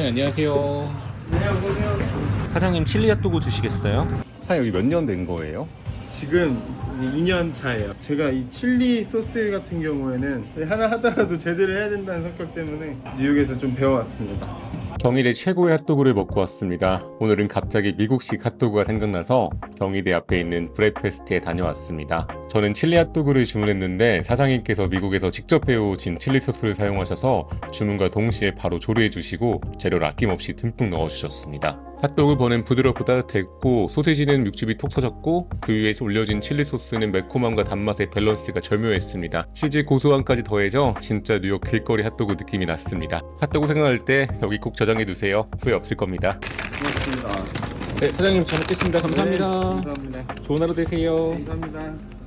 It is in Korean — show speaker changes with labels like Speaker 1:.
Speaker 1: 네, 안녕하세요.
Speaker 2: 네, 안녕하세요.
Speaker 1: 사장님 칠리 핫도그 주시겠어요?
Speaker 3: 사장님 여기 몇 년 된 거예요?
Speaker 2: 지금 이제 2년 차예요. 제가 이 칠리 소스 같은 경우에는 하나 하더라도 제대로 해야 된다는 성격 때문에 뉴욕에서 좀 배워왔습니다.
Speaker 3: 경희대 최고의 핫도그를 먹고 왔습니다. 오늘은 갑자기 미국식 핫도그가 생각나서 경희대 앞에 있는 브레이크패스트에 다녀왔습니다. 저는 칠리 핫도그를 주문했는데 사장님께서 미국에서 직접 배워오신 칠리 소스를 사용하셔서 주문과 동시에 바로 조리해 주시고 재료를 아낌없이 듬뿍 넣어주셨습니다. 핫도그 번은 부드럽고 따뜻했고 소세지는 육즙이 톡 터졌고 그 위에 올려진 칠리 소스는 매콤함과 단맛의 밸런스가 절묘했습니다. 치즈 고소함까지 더해져 진짜 뉴욕 길거리 핫도그 느낌이 났습니다. 핫도그 생각날 때 여기 꼭 저장해 두세요. 후회 없을 겁니다.
Speaker 2: 고맙습니다.
Speaker 1: 네, 사장님 잘 먹겠습니다. 감사합니다.
Speaker 2: 네, 감사합니다.
Speaker 1: 좋은 하루 되세요.
Speaker 2: 감사합니다.